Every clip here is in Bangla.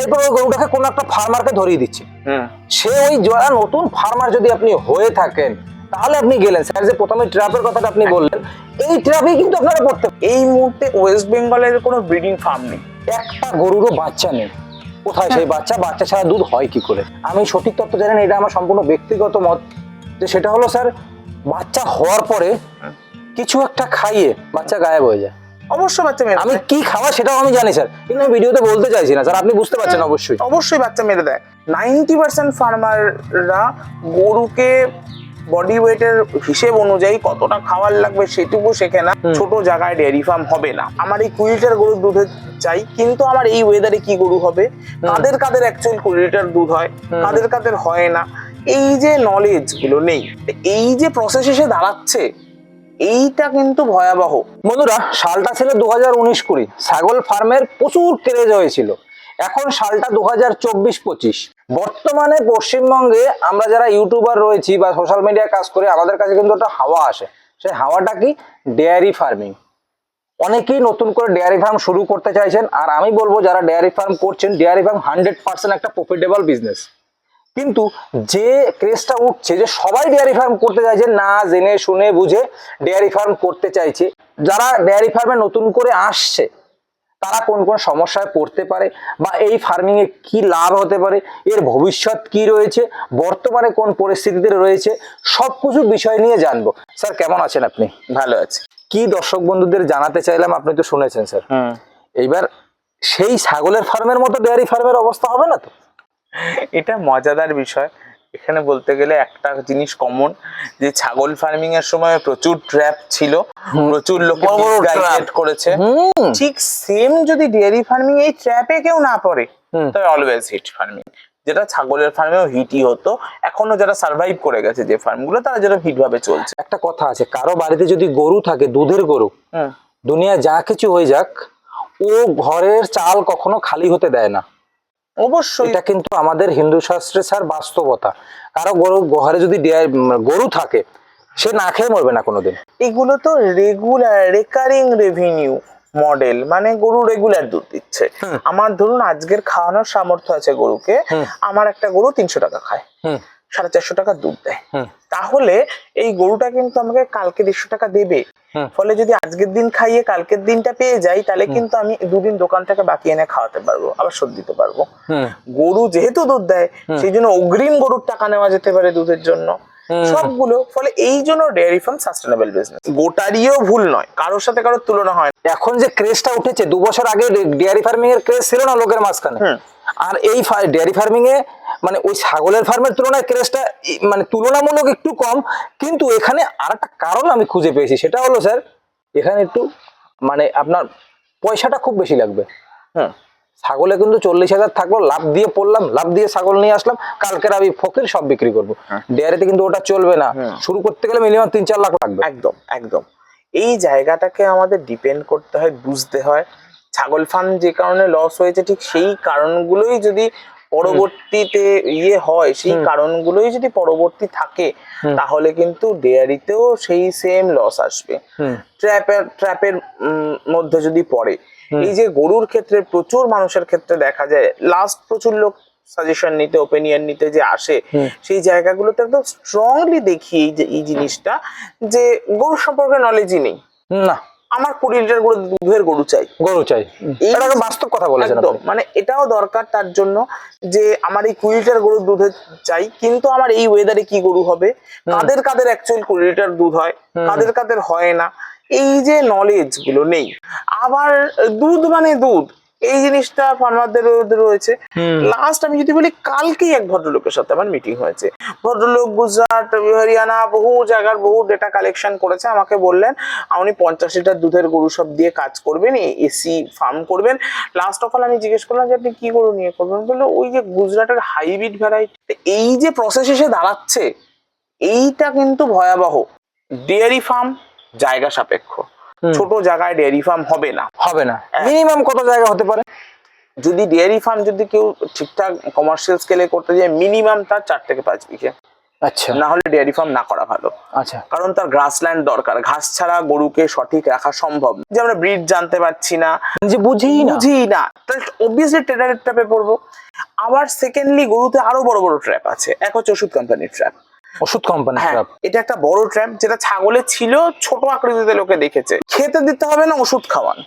এরপর ওই গরুটাকে কোনো একটা ফার্মারকে ধরিয়ে দিচ্ছে। হুম সে ওই যারা নতুন ফার্মার যদি আপনি হয়ে থাকেন তাহলে আপনি গেলেন। স্যার যে প্রথমে ট্র্যাপের কথাটা আপনি বললেন এই ট্র্যাপেই কিন্তু আপনারা পড়তে এই মুহূর্তে ওয়েস্ট বেঙ্গলের কোনো ব্রিডিং ফার্ম নেই। একটা গরুরও বাচ্চা নেই। কোথায় সেই বাচ্চা? বাচ্চা ছাড়া দুধ হয় কি করে? আমি সঠিক তথ্য জানি না এটা আমার সম্পূর্ণ ব্যক্তিগত মত। যে সেটা হলো স্যার বাচ্চা হওয়ার পরে কিছু একটা খাইয়ে বাচ্চা গায়েব হয়ে যায়। অবশ্যই বাচ্চা মেরে আমি কি খাওয়া সেটাও আমি জানি স্যার। কিন্তু আমি ভিডিওতে বলতে চাইছি না স্যার। আপনি বুঝতে পারছেন অবশ্যই। অবশ্যই বাচ্চা মেরে দেয়। নাইনটি পার্সেন্ট ফার্মাররা গরুকে বডি ওয়েটের হিসেব অনুযায়ী কতটা খাওয়ার লাগবে সেটুকু শেখে না। ছোট জায়গায় ডেয়ারি ফার্ম হবে না। আমার এই কুড়ি লিটার গরুর দুধের চাই কিন্তু আমার এই ওয়েদারে কি গরু হবে? কাদের কাদের অ্যাকচুয়াল কুড়ি লিটার দুধ হয়? কাদের কাদের হয় না? এই যে নলেজগুলো নেই এই যে প্রসেস এসে দাঁড়াচ্ছে এইটা কিন্তু ভয়াবহ। বন্ধুরা সালটা ছিল দু হাজার উনিশ কুড়ি। ছাগল ফার্মের প্রচুর ক্রেজ হয়েছিল। এখন সালটা দু হাজার চব্বিশ পঁচিশ। বর্তমানে পশ্চিমবঙ্গে আমরা যারা ইউটিউবার রয়েছি বা সোশ্যাল মিডিয়ায় কাজ করি, আমাদের কাছে কিন্তু একটা হাওয়া আসে। সেই হাওয়াটা কি? ডেয়ারি ফার্মিং অনেকেই নতুন করে ডেয়ারি ফার্ম শুরু করতে চাইছেন। আর আমি বলব, যারা ডেয়ারি ফার্ম করছেন ডেয়ারি ফার্ম হান্ড্রেড পার্সেন্ট একটা প্রফিটেবল বিজনেস কিন্তু যে ক্রেজটা উঠছে যে সবাই ডেয়ারি ফার্ম করতে চাইছে না জেনে শুনে বুঝে ডেয়ারি ফার্ম করতে চাইছে যারা ডেয়ারি ফার্মে নতুন করে আসছে তারা কোন কোন সমস্যায় পড়তে পারে বা এই ফার্মিং এ কি লাভ হতে পারে এর ভবিষ্যৎ কি রয়েছে বর্তমানে কোন পরিস্থিতিতে রয়েছে সব কিছু বিষয় নিয়ে জানব। স্যার কেমন আছেন আপনি? ভালো আছে। কি দর্শক বন্ধুদের জানাতে চাইলাম আপনি তো শুনেছেন স্যার। হুম। এইবার সেই ছাগলের ফার্মের মতো ডেয়ারি ফার্মের অবস্থা হবে না তো? এটা মজাদার বিষয়। এখানে বলতে গেলে একটা জিনিস কমন যে ছাগল ফার্মিং এর সময় প্রচুর ট্র্যাপ ছিল প্রচুর লোক। করেছে। ঠিক সেম যদি ডেয়ারি ফার্মিং এই ট্র্যাপে কেউ না পড়ে। তবে অলওয়েজ হিট ফার্মিং যেটা ছাগলের ফার্মেও হিটই হতো এখনও যারা সার্ভাইভ করে গেছে যে ফার্মগুলো তারা যেটা হিট ভাবে চলছে। একটা কথা আছে কারও বাড়িতে যদি গরু থাকে দুধের গরু দুনিয়া যা কিছু হয়ে যাক ও ঘরের চাল কখনো খালি হতে দেয় না। অবশ্যই। এটা কিন্তু আমাদের হিন্দু শাস্ত্রে স্যার বাস্তবতা। কারও গরু ঘরে যদি গরু থাকে সে না খেয়ে মরবে না কোনোদিন। এগুলো তো রেগুলার রেকারিং রেভিনিউ মডেল মানে গরু রেগুলার দুধ দিচ্ছে। আমার ধরুন আজকের খাওয়ানোর সামর্থ্য আছে গরুকে আমার একটা গরু তিনশো টাকা খায়। সাড়ে চারশো টাকা দুধ দেয়। তাহলে এই গরুটা কিন্তু আমাকে কালকে দেড়শো টাকা দেবে। ফলে যদি আজকের দিন খাইয়ে কালকের দিনটা পেয়ে যাই তাহলে কিন্তু আমি দুদিন দোকান থেকে বাকি এনে খাওয়াতে পারব আবার শোধ দিতে পারব। গরু যেহেতু দুধ দেয় সেই জন্য অগ্রিম গরুর টাকা নেওয়া যেতে পারে দুধের জন্য। সবগুলো ফলে এই জন্য ডেয়ারি ফার্ম সাস্টেনেবল বিজনেস গোটারিও ভুল নয় কারোর সাথে কারোর তুলনা হয় এখন যে ক্রেজটা উঠেছে দু বছর আগে ডেয়ারি ফার্মিং এর ক্রেজ ছিল না লোকের মাঝখানে। আর এই ডেয়ারি ফার্মিং এ মানে ওই ছাগলের ফার্মের তুলনায় ক্রেজটা মানে তুলনামূলক একটু কম। কিন্তু এখানে আর একটা কারণ আমি খুঁজে পেয়েছি সেটা হলো স্যার এখানে একটু মানে আপনার পয়সাটা খুব বেশি লাগবে। হুম ছাগলে কিন্তু চল্লিশ হাজার থাকল লাভ দিয়ে পড়লাম লাভ দিয়ে ছাগল নিয়ে আসলাম কালকের আমি ফকির সব বিক্রি করব। ডেয়ারিতে কিন্তু ওটা চলবে না। শুরু করতে গেলে মিনিমাম তিন চার লাখ লাগবে। একদম একদম। এই জায়গাটাকে আমাদের ডিপেন্ড করতে হয় বুঝতে হয়। ছাগল ফার্ম যে কারণে লস হয়েছে ঠিক সেই কারণগুলোই যদি পরবর্তীতে ইয়ে হয় সেই কারণগুলোই যদি পরবর্তী থাকে তাহলে কিন্তু ডেয়ারিতেও সেই সেম লস আসবে। ট্র্যাপের ট্র্যাপের মধ্যে যদি পড়ে এই যে গরুর ক্ষেত্রে প্রচুর মানুষের ক্ষেত্রে দেখা যায় লাস্ট প্রচুর লোক সাজেশন নিতে ওপিনিয়ন নিতে যে আসে সেই জায়গাগুলোতে একদম স্ট্রংলি দেখি এই যে এই জিনিসটা যে গরু সম্পর্কে নলেজই নেই। না। আমার কুড়ি লিটার গরু দুধের গরু চাই। গরু চাই। এটা বাস্তব কথা বলেছেন একদম মানে এটাও দরকার তার জন্য যে আমার এই কুড়ি লিটার গরুর দুধ চাই কিন্তু আমার এই ওয়েদারে কি গরু হবে? কাদের কাদের অ্যাকচুয়াল কুড়ি লিটার দুধ হয়? কাদের কাদের হয় না? এই যে নলেজগুলো নেই। আবার দুধ মানে দুধ। এই জিনিসটা ফার্মারদের রয়েছে। লাস্ট আমি যদি বলি কালকেই এক ভদ্রলোকের সাথে আমার মিটিং হয়েছে। ভদ্রলোক গুজরাট হরিয়ানা বহু জায়গার বহু ডেটা কালেকশন করেছে। আমাকে বললেন উনি পঞ্চাশ লিটার দুধের গরু সব দিয়ে কাজ করবেন এসি ফার্ম করবেন। লাস্ট অফ অল আমি জিজ্ঞেস করলাম যে আপনি কি গরু নিয়ে করবেন? বলল ওই যে গুজরাটের হাইব্রিড ভ্যারাইটি এই যে প্রসেস এসে দাঁড়াচ্ছে এইটা কিন্তু ভয়াবহ। ডেয়ারি ফার্ম জায়গা সাপেক্ষ। ছোট জায়গায় ডেয়ারি ফার্ম হবে না। হবে না। মিনিমাম কত জায়গা হতে পারে? যদি ডেয়ারি ফার্ম যদি কেউ ঠিকঠাক কমার্শিয়াল স্কেলে করতে যায় মিনিমাম তার চার থেকে পাঁচ বিঘে। আচ্ছা। না হলে ডেয়ারি ফার্ম না করা ভালো। আচ্ছা। কারণ তার গ্রাসল্যান্ড দরকার। ঘাস ছাড়া গরুকে সঠিক রাখা সম্ভব যে আমরা ব্রিড জানতে পারছি না। যে বুঝেই না। বুঝি না। তাহলে অবভিয়াসলি ট্রেডারের ট্র্যাপে পড়ব। আবার সেকেন্ডলি গরুতে আরও বড় বড় ট্র্যাপ আছে। এক হচ্ছে ওষুধ কোম্পানির ট্র্যাপ ওষুধ কোম্পানি হ্যাঁ এটা একটা বড় ট্র্যাপ যেটা ছাগলে ছিল ছোট আকৃতিতে লোকে দেখেছে। খেতে দিতে হবে না ওষুধ খাওয়ান।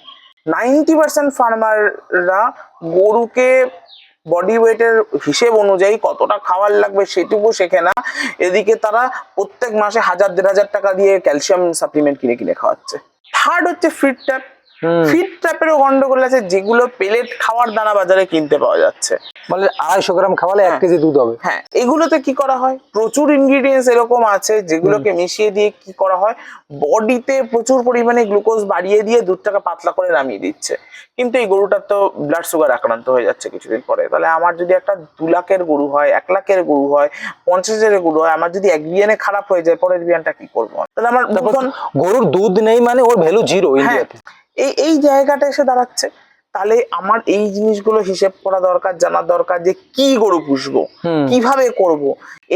নাইনটি পার্সেন্ট ফার্মাররা গরুকে বডি ওয়েটের হিসেব অনুযায়ী কতটা খাবার লাগবে সেটুকু শেখে না। এদিকে তারা প্রত্যেক মাসে হাজার দেড় হাজার টাকা দিয়ে ক্যালসিয়াম সাপ্লিমেন্ট কিনে কিনে খাওয়াচ্ছে। থার্ড হচ্ছে ফিট ট্যাপ হুম। ফিট ট্যাপেরও গন্ডগোল আছে যেগুলো পেলেট খাওয়ার দানা বাজারে কিনতে পাওয়া যাচ্ছে। মানে আড়াইশো গ্রাম খাওয়ালে এক হ্যাঁ। কেজি দুধ হবে। হ্যাঁ এগুলোতে কি করা হয়? প্রচুর ইনগ্রিডিয়েন্টস এরকম আছে যেগুলোকে মিশিয়ে দিয়ে কি করা হয়? বডিতে প্রচুর পরিমাণে গ্লুকোজ বাড়িয়ে দিয়ে দুধটাকে পাতলা করে নামিয়ে দিচ্ছে। কিন্তু এই গরুটার তো ব্লাড সুগার আক্রান্ত হয়ে যাচ্ছে কিছুদিন পরে। তাহলে আমার যদি একটা দু লাখের গরু হয় এক লাখের গরু হয় পঞ্চাশ হাজারের গরু হয় আমার যদি এক বিয়ানে খারাপ হয়ে যায় পরের বিয়ানটা কি করব? তাহলে আমার গরুর দুধ নেই মানে ওর ভ্যালু জিরো ইন্ডিয়াতে এই এই জায়গাটা এসে দাঁড়াচ্ছে। তাহলে আমার এই জিনিসগুলো হিসেব করা দরকার জানা দরকার যে কি গরু পুষবো কীভাবে করব।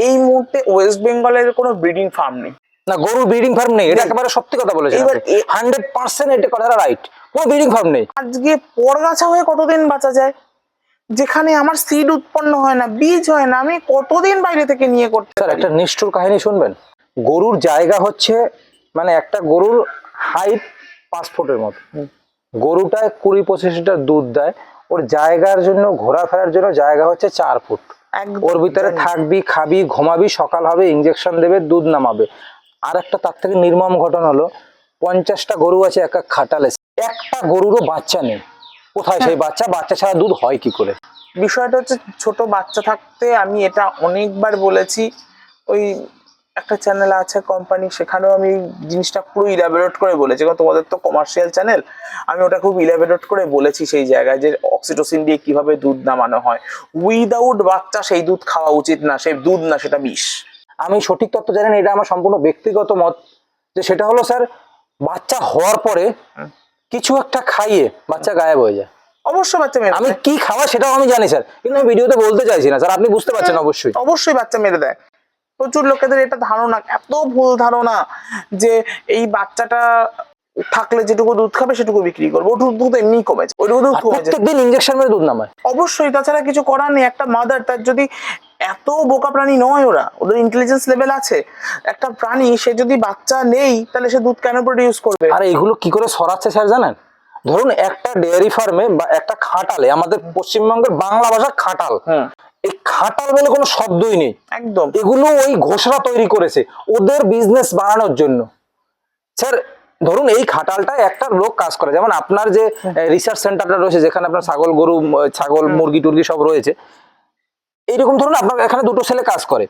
এই মুহূর্তে ওয়েস্ট বেঙ্গলের কোনো ব্রিডিং ফার্ম নেই। না গরুর ব্রিডিং ফার্ম নেই এটা। একেবারে সত্যি কথা বলেছেন এবার হান্ড্রেড পার্সেন্ট এটা কথাটা রাইট কোনো ব্রিডিং ফার্ম নেই। আজকে পরগাছা হয়ে কতদিন বাঁচা যায়? যেখানে আমার সিড উৎপন্ন হয় না বীজ হয় না আমি কতদিন বাইরে থেকে নিয়ে করতে স্যার পারি? একটা নিষ্ঠুর কাহিনী শুনবেন। গরুর জায়গা হচ্ছে মানে একটা গরুর হাইট পাঁচ ফুটের মতো। গরুটায় কুড়ি পঁচিশ লিটার দুধ দেয়। ওর জায়গার জন্য ঘোরাফেরার জন্য জায়গা হচ্ছে চার ফুট। ওর ভিতরে থাকবি খাবি ঘুমাবি সকাল হবে ইঞ্জেকশন দেবে দুধ নামাবে। আর একটা তার থেকে নির্মম ঘটনা হলো পঞ্চাশটা গরু আছে এক এক খাটালে। একটা গরুরও বাচ্চা নেই। কোথায় সেই বাচ্চা? বাচ্চা ছাড়া দুধ হয় কি করে? বিষয়টা হচ্ছে ছোট বাচ্চা থাকতে আমি এটা অনেকবার বলেছি। ওই একটা চ্যানেল আছে কোম্পানি সেখানেও আমি জিনিসটা পুরো ইলাবোরেট করে বলেছি। কারণ তোমাদের তো কমার্শিয়াল চ্যানেল আমি ওটা খুব ইলাবোরেট করে বলেছি সেই জায়গায় যে অক্সিটোসিন দিয়ে কীভাবে দুধ নামানো হয়। উইদাউট বাচ্চা সেই দুধ খাওয়া উচিত না সেই দুধ না সেটা বিষ। আমি সঠিক তথ্য জানি না এটা আমার সম্পূর্ণ ব্যক্তিগত মত। যে সেটা হলো স্যার বাচ্চা হওয়ার পরে কিছু একটা খাইয়ে বাচ্চা গায়েব হয়ে যায়। অবশ্য বাচ্চা মেরে আমি। কি খাওয়া সেটাও আমি জানি স্যার। কিন্তু আমি ভিডিওতে বলতে চাইছি না স্যার আপনি বুঝতে পারছেন অবশ্যই। অবশ্যই বাচ্চা মেরে দেয়। প্রচুর লোকেদের এটা ধারণা এত ভুল ধারণা যে এই বাচ্চাটা থাকলে যেটুকু দুধ খাবে সেটুকু বিক্রি করব। ওটুকু দুধ এমনি কমেছে ওইটুকু দুধ প্রত্যেকদিন ইঞ্জেকশন মেরে দুধ নামায়। অবশ্যই তাছাড়া কিছু করার নেই একটা মাদার তার যদি এত বোকা প্রাণী নয় ওরা ওদের ইন্টেলিজেন্স লেভেল আছে একটা প্রাণী সে যদি বাচ্চা নেই তাহলে সে দুধ কেন প্রডিউস করবে? আর এগুলো কি করে সরাচ্ছে স্যার জানেন? ধরুন একটা ডেয়ারি ফার্মে বা একটা খাটালে আমাদের পশ্চিমবঙ্গের বাংলা ভাষা খাটাল হুম। এই খাটাল বলে কোনো শব্দই নেই। একদম। এগুলো ওই ঘোষণা তৈরি করেছে ওদের বিজনেস বাড়ানোর জন্য। স্যার ধরুন এই খাটালটা একটা লোক কাজ করে। যেমন আপনার যে রিসার্চ সেন্টারটা রয়েছে যেখানে আপনার ছাগল গরু ছাগল মুরগি টুরগি সব রয়েছে। এইরকম ধরুন আপনার এখানে দুটো ছেলে কাজ করে।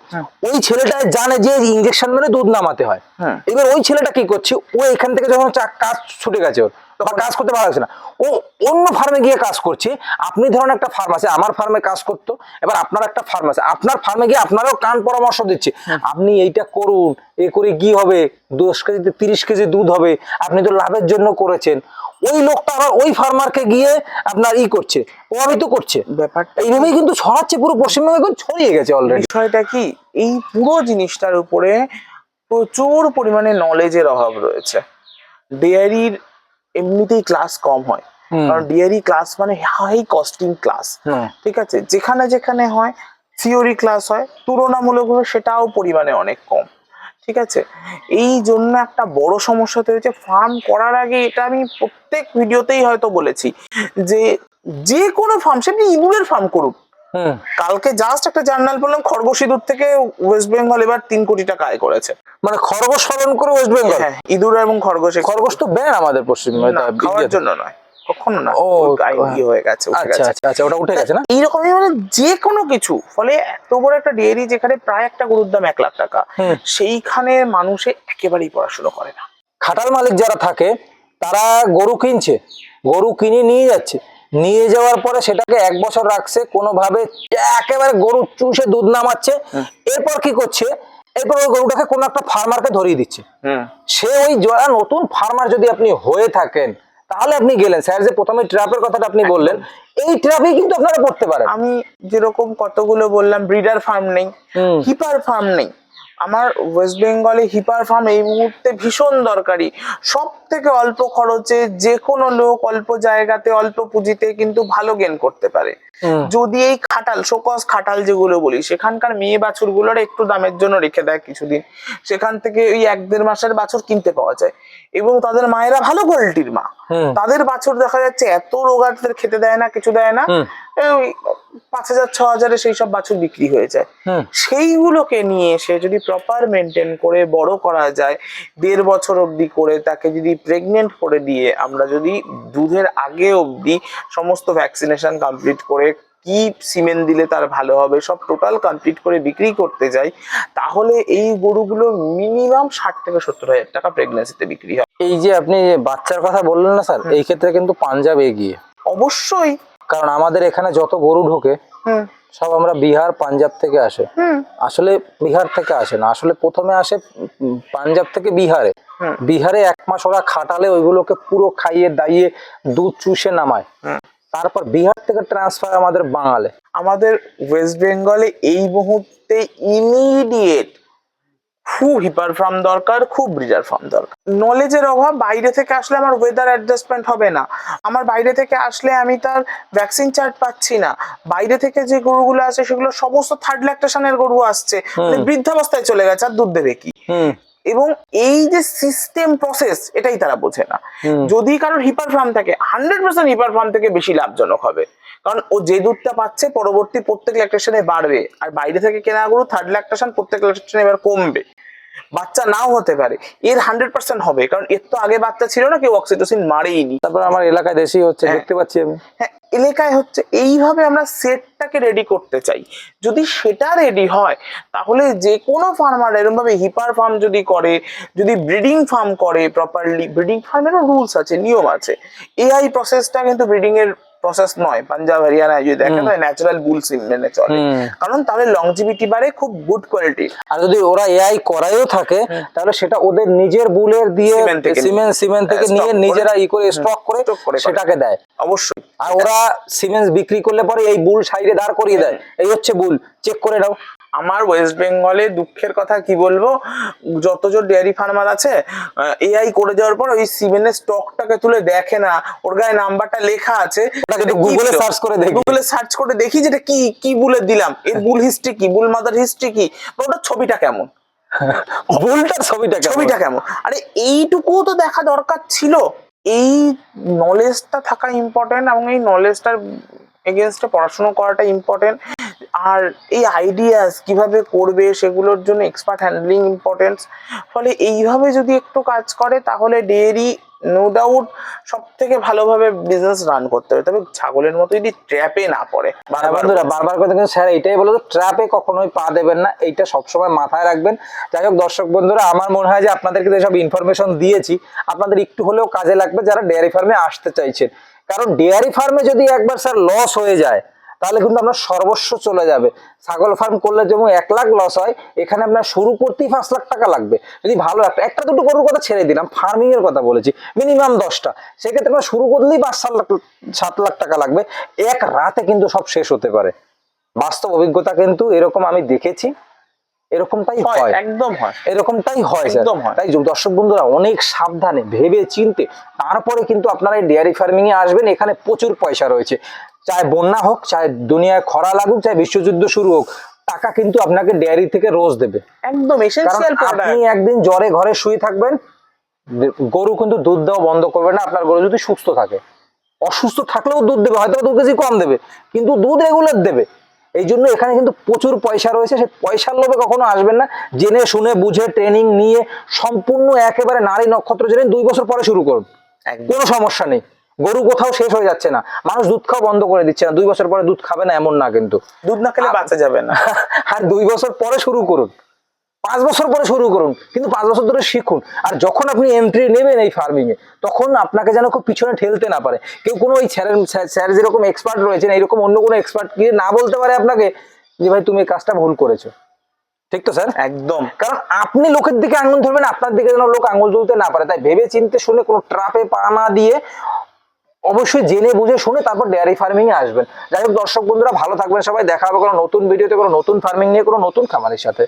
ওই ছেলেটা জানে যে ইঞ্জেকশন মানে দুধ নামাতে হয়। এবার ওই ছেলেটা কি করছে? ও এখান থেকে যখন কাজ ছুটে গেছে ওর। বা কাজ করতে পারছে না। ও অন্য ফার্মে গিয়ে কাজ করছে। আপনি ধরুন একটা ফার্ম আছে আমার ফার্মে কাজ করতো। এবার আপনার একটা ফার্ম আছে আপনার ফার্মে গিয়ে আপনারও কান পরামর্শ দিচ্ছে। আপনি এইটা করুন এ করে কি হবে? দশ কেজিতে তিরিশ কেজি দুধ হবে আপনি তো লাভের জন্য করেছেন। ওই লোকটা আবার ওই ফার্মারকে গিয়ে আপনার ই করছে প্রভাবিত করছে। ব্যাপারটা এইভাবেই কিন্তু ছড়াচ্ছে পুরো পশ্চিমবঙ্গে এখন ছড়িয়ে গেছে অলরেডি বিষয়টা কি? এই পুরো জিনিসটার উপরে প্রচুর পরিমাণে নলেজের অভাব রয়েছে। ডেয়ারির এমনিতেই ক্লাস কম হয়। কারণ ডেয়ারি ক্লাস মানে হাই কস্টিং ক্লাস ঠিক আছে? যেখানে যেখানে হয় থিওরি ক্লাস হয় তুলনামূলকভাবে সেটাও পরিমাণে অনেক কম। ঠিক আছে? এই জন্য একটা বড় সমস্যা হচ্ছে। ফার্ম করার আগে এটা আমি প্রত্যেক ভিডিওতেই হয়তো বলেছি যে যে কোনো ফার্ম সে ইঁদুরের ফার্ম হুম কালকে জাস্ট একটা জার্নাল পড়লাম খরগোশ ইঁদুর থেকে ওয়েস্ট বেঙ্গল এবার তিন কোটি টাকা আয় করেছে। মানে খরগোশ পালন করে ওয়েস্ট বেঙ্গল হ্যাঁ ইঁদুর এবং খরগোশ খরগোশ তো ব্যান আমাদের পশ্চিমবঙ্গে খাওয়ার জন্য নয় কখনো না। ও, ইয়ে হয়ে গেছে আচ্ছা আচ্ছা আচ্ছা ওটা উঠে গেছে না? এইরকমই মানে যে কোনো কিছু ফলে এত বড় একটা ডেয়ারি যেখানে প্রায় একটা গরুর দাম এক লাখ টাকা সেইখানে মানুষে একেবারেই পড়াশোনা করে না। খাটাল মালিক যারা থাকে তারা গরু কিনছে গরু কিনে নিয়ে যাচ্ছে। নিয়ে যাওয়ার পরে সেটাকে এক বছর রাখছে কোনোভাবে একেবারে গরু চুষে দুধ নামাচ্ছে। এরপর কি করছে? এরপর ওই গরুটাকে কোনো একটা ফার্মারকে ধরিয়ে দিচ্ছে। হুম সে ওই যারা নতুন ফার্মার যদি আপনি হয়ে থাকেন তাহলে আপনি গেলেন। স্যার যে প্রথমে ট্র্যাপের কথাটা আপনি বললেন এই ট্র্যাপেই কিন্তু আপনারা পড়তে পারেন। আমি যেরকম কতগুলো বললাম ব্রিডার ফার্ম নেই হুম। কিপার ফার্ম নেই। আমার ওয়েস্ট বেঙ্গলে হিপার ফার্ম এই মুহূর্তে ভীষণ দরকারি। সব থেকে অল্প খরচে যে কোনো লোক অল্প জায়গাতে অল্প পুঁজিতে কিন্তু ভালো গেন করতে পারে। যদি এই খাটাল শোকস খাটাল যেগুলো বলি সেখানকার মেয়ে বাছুরগুলোর একটু দামের জন্য রেখে দেয় কিছুদিন। সেখান থেকে ওই এক দেড় মাসের বাছুর কিনতে পাওয়া যায়। এবং তাদের মায়েরা ভালো কোয়ালিটির মা। তাদের বাছুর দেখা যাচ্ছে এত রোগাদের খেতে দেয় না কিছু দেয় না। ওই পাঁচ হাজার ছ হাজারে সেই সব বাছুর বিক্রি হয়ে যায়। সেইগুলোকে নিয়ে এসে যদি প্রপার মেনটেন করে বড় করা যায় দেড় বছর অবধি করে তাকে যদি প্রেগনেন্ট করে দিয়ে আমরা যদি দুধের আগে অবধি সমস্ত ভ্যাকসিনেশন কমপ্লিট করে কি সিমেন্ট দিলে তার ভালো হবে সব টোটাল কমপ্লিট করে বিক্রি করতে যাই তাহলে এই গরুগুলো মিনিমাম ষাট থেকে সত্তর হাজার টাকা প্রেগনেন্সিতে বিক্রি হয়। এই যে আপনি বাচ্চার কথা বললেন না স্যার এই ক্ষেত্রে কিন্তু পাঞ্জাব এগিয়ে। অবশ্যই। কারণ আমাদের এখানে যত গরু ঢোকে হুম। সব আমরা বিহার পাঞ্জাব থেকে আসে। আসলে বিহার থেকে আসে না। আসলে প্রথমে আসে পাঞ্জাব থেকে বিহারে। বিহারে এক মাস ওরা খাটালে ওইগুলোকে পুরো খাইয়ে দাইয়ে দুধ চুষে নামায়। তারপর বিহার থেকে ট্রান্সফার আমাদের বাঙালে। আমাদের ওয়েস্ট বেঙ্গলে এই মুহূর্তে ইমিডিয়েট খুব হিপার ফার্ম দরকার খুব ব্রিডার ফার্ম দরকার। নলেজের অভাব বাইরে থেকে আসলে আমার ওয়েদার অ্যাডজাস্টমেন্ট হবে না। আমার বাইরে থেকে আসলে আমি তার ভ্যাকসিন চার্ট পাচ্ছি না। বাইরে থেকে যে গরুগুলো আছে সেগুলো সমস্ত থার্ড ল্যাকটেশনের গরু আসছে। মানে বৃদ্ধাবস্থায় চলে গেছে আর দুধ দেবে কি? হুম। এবং এই যে সিস্টেম প্রসেস এটাই তারা বোঝে না। যদি কারোর হিপার ফার্ম থাকে হান্ড্রেড পার্সেন্ট হিপার ফার্ম থেকে বেশি লাভজনক হবে। কারণ ও যে দুধটা পাচ্ছে পরবর্তী প্রত্যেক ল্যাকটেশনে বাড়বে। আর বাইরে থেকে কেনা গরু থার্ড ল্যাকটেশন প্রত্যেক ল্যাকটেশনে এবার কমবে। বাচ্চা নাও হতে পারে। এর হান্ড্রেড পার্সেন্ট হবে কারণ এর তো আগে বাচ্চা ছিল না কেউ অক্সিটোসিন মারেইনি। তারপর আমার এলাকায় দেশি হচ্ছে হ্যাঁ। দেখতে পাচ্ছি আমি। হ্যাঁ এলাকায় হচ্ছে এইভাবে আমরা সেটটাকে রেডি করতে চাই। যদি সেটা রেডি হয় তাহলে যে কোনো ফার্মার এরকম ভাবে হিপার ফার্ম যদি করে যদি ব্রিডিং ফার্ম করে প্রপারলি ব্রিডিং ফার্মেরও রুলস আছে নিয়ম আছে। এআই প্রসেসটা কিন্তু ব্রিডিং এর প্রসেস নয় পাঞ্জাব হরিয়ানায় যদি দেখেন তাহলে ন্যাচারাল বুল সিম মেনে চলে। কারণ তাহলে লংজিভিটি বাড়ে খুব গুড কোয়ালিটি আর যদি ওরা এআই করাইও থাকে তাহলে সেটা ওদের নিজের বুলের দিয়ে সিমেন্ট সিমেন্ট থেকে নিয়ে নিজেরা ই করে স্টক করে। সেটাকে দেয়। অবশ্যই। আর ওরা সিমেন্ট বিক্রি করলে পরে এই বুল সাইডে দাঁড় করিয়ে দেয়। এই হচ্ছে বুল চেক করে নাও। আমার ওয়েস্ট বেঙ্গলে দুঃখের কথা কি বলব? যতজন ডেয়ারি ফার্মার আছে এআই করে যাওয়ার পর ওই সিমেন্টের স্টকটাকে তুলে দেখে না। ওর গায়ে নাম্বারটা লেখা আছে। একটু Google করে দেখি। গুগলে সার্চ করে দেখি যেটা কি কি বুলে দিলাম। এর বুল হিস্ট্রি কি? বুল মাদার হিস্ট্রি কি? ওটার ছবিটা কেমন? বুলটার ছবিটা ছবিটা কেমন? আরে এইটুকুও তো দেখা দরকার ছিল। এই নলেজটা থাকা ইম্পর্টেন্ট এবং এই নলেজটার এগেনস্টে পড়াশোনা করাটা ইম্পর্টেন্ট আর এই আইডিয়াস কীভাবে করবে সেগুলোর জন্য এক্সপার্ট হ্যান্ডলিং ইম্পর্টেন্স ফলে এইভাবে যদি একটু কাজ করে তাহলে ডেয়ারি নো ডাউট সব থেকে ভালোভাবে বিজনেস রান করতে হবে তবে ছাগলের মতো যদি ট্র্যাপে না পড়ে বারবার বন্ধুরা বারবার করে কিন্তু স্যার এইটাই বলো ট্র্যাপে কখনোই পা দেবেন না এইটা সবসময় মাথায় রাখবেন। যাই হোক দর্শক বন্ধুরা আমার মনে হয় যে আপনাদেরকে যেসব ইনফরমেশন দিয়েছি আপনাদের একটু হলেও কাজে লাগবে যারা ডেয়ারি ফার্মে আসতে চাইছেন। কারণ ডেয়ারি ফার্মে যদি একবার স্যার লস হয়ে যায় তাহলে কিন্তু আপনার সর্বস্ব চলে যাবে। ছাগল ফার্ম করলে যেমন এক লাখ লস হয় এখানে আপনার শুরু করতেই পাঁচ লাখ টাকা লাগবে। যদি ভালো একটা একটা দুটো গরুর কথা ছেড়ে দিলাম ফার্মিং এর কথা বলেছি মিনিমাম দশটা। সেক্ষেত্রে আপনার শুরু করলেই পাঁচ সাত লাখ সাত লাখ টাকা লাগবে। এক রাতে কিন্তু সব শেষ হতে পারে। বাস্তব অভিজ্ঞতা কিন্তু এরকম আমি দেখেছি। এরকমটাই হয় একদম হয়। এরকমটাই হয় একদম হয়। তাই দর্শক বন্ধুরা অনেক সাবধানে ভেবে চিনতে তারপরে কিন্তু আপনারা এই ডেয়ারি ফার্মিং এ আসবেন। এখানে প্রচুর পয়সা রয়েছে। চাই বন্যা হোক চাই দুনিয়ায় খরা লাগুক চাই বিশ্বযুদ্ধ শুরু হোক টাকা কিন্তু আপনাকে ডেয়ারি থেকে রোজ দেবে। একদম এসেনশিয়াল আপনি একদিন জ্বরে ঘরে শুয়ে থাকবেন গরু কিন্তু দুধ দেওয়া বন্ধ করবে না আপনার গরু যদি সুস্থ থাকে। অসুস্থ থাকলেও দুধ দেবে হয়তো দু কেজি কম দেবে কিন্তু দুধ রেগুলার দেবে। এই জন্য এখানে কিন্তু প্রচুর পয়সা রয়েছে সে পয়সার লোভে কখনো আসবেন না। জেনে শুনে বুঝে ট্রেনিং নিয়ে সম্পূর্ণ একেবারে নারী নক্ষত্র জেনে দুই বছর পরে শুরু করুন। কোনো সমস্যা নেই। গরু কোথাও শেষ হয়ে যাচ্ছে না। মানুষ দুধ খাওয়া বন্ধ করে দিচ্ছে না। দুই বছর পরে দুধ খাবে না এমন না কিন্তু। দুধ না খেলে বাঁচা যাবে না। আর দুই বছর পরে শুরু করুন। পাঁচ বছর পরে শুরু করুন। কিন্তু পাঁচ বছর ধরে শিখুন। আর যখন আপনি এন্ট্রি নেবেন এই ফার্মিং এ তখন আপনাকে যেন খুব পিছনে ঠেলতে না পারে। কেউ কোনো ওই স্যারের স্যার যেরকম এক্সপার্ট রয়েছেন এইরকম অন্য কোনো এক্সপার্ট গিয়ে না বলতে পারে আপনাকে যে ভাই তুমি এই কাজটা ভুল করেছ। ঠিক তো স্যার একদম। কারণ আপনি লোকের দিকে আঙুল ধরবেন আপনার দিকে যেন লোক আঙুল তুলতে না পারে। তাই ভেবে চিনতে শুনে কোনো ট্রাপে পা না দিয়ে অবশ্যই জেনে বুঝে শুনে তারপর ডেয়ারি ফার্মিং এ আসবেন। যাই হোক দর্শক বন্ধুরা, ভালো থাকবেন সবাই। দেখা হবে কোনো নতুন ভিডিওতে কোনো নতুন ফার্মিং নিয়ে, কোনো নতুন খামারের সাথে।